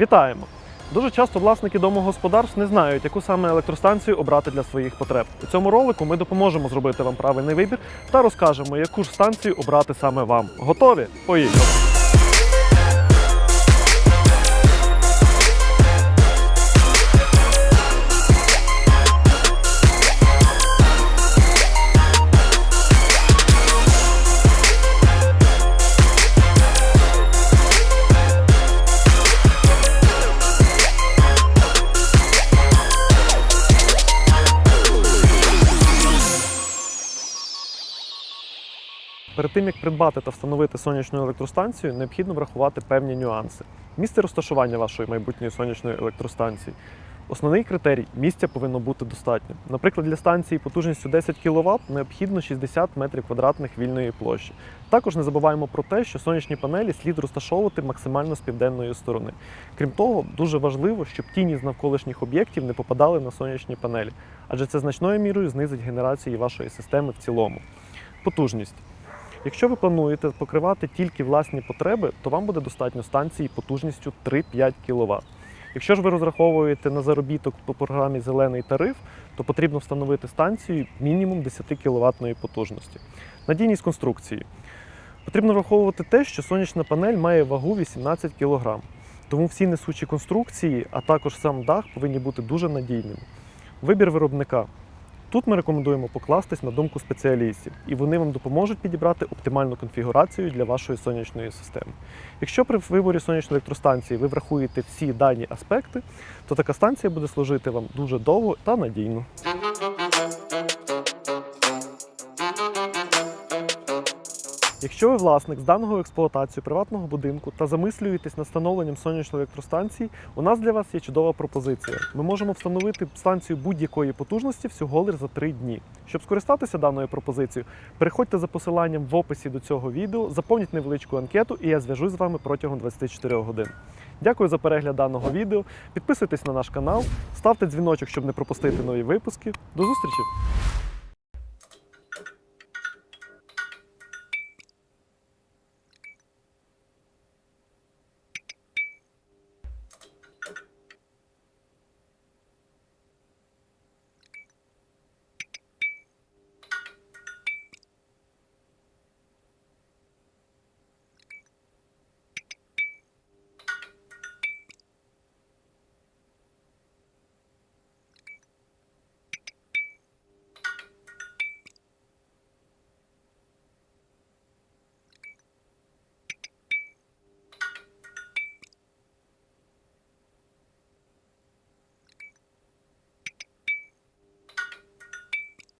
Вітаємо! Дуже часто власники домогосподарств не знають, яку саме електростанцію обрати для своїх потреб. У цьому ролику ми допоможемо зробити вам правильний вибір та розкажемо, яку ж станцію обрати саме вам. Готові? Поїхали! Перед тим як придбати та встановити сонячну електростанцію, необхідно врахувати певні нюанси. Місце розташування вашої майбутньої сонячної електростанції. Основний критерій місця повинно бути достатньо. Наприклад, для станції потужністю 10 кВт необхідно 60 метрів квадратних вільної площі. Також не забуваємо про те, що сонячні панелі слід розташовувати максимально з південної сторони. Крім того, дуже важливо, щоб тіні з навколишніх об'єктів не попадали на сонячні панелі, адже це значною мірою знизить генерацію вашої системи в цілому. Потужність. Якщо ви плануєте покривати тільки власні потреби, то вам буде достатньо станції потужністю 3-5 кВт. Якщо ж ви розраховуєте на заробіток по програмі Зелений тариф, то потрібно встановити станцію мінімум 10 кВт потужності. Надійність конструкції. Потрібно враховувати те, що сонячна панель має вагу 18 кг. Тому всі несучі конструкції, а також сам дах повинні бути дуже надійними. Вибір виробника. Тут ми рекомендуємо покластись на думку спеціалістів, і вони вам допоможуть підібрати оптимальну конфігурацію для вашої сонячної системи. Якщо при виборі сонячної електростанції ви врахуєте всі дані аспекти, то така станція буде служити вам дуже довго та надійно. Якщо ви власник з даного експлуатацію приватного будинку та замислюєтесь над встановленням сонячної електростанції, у нас для вас є чудова пропозиція. Ми можемо встановити станцію будь-якої потужності всього лише за 3 дні. Щоб скористатися даною пропозицією, переходьте за посиланням в описі до цього відео, заповніть невеличку анкету, і я зв'яжусь з вами протягом 24 годин. Дякую за перегляд даного відео. Підписуйтесь на наш канал, ставте дзвіночок, щоб не пропустити нові випуски. До зустрічі!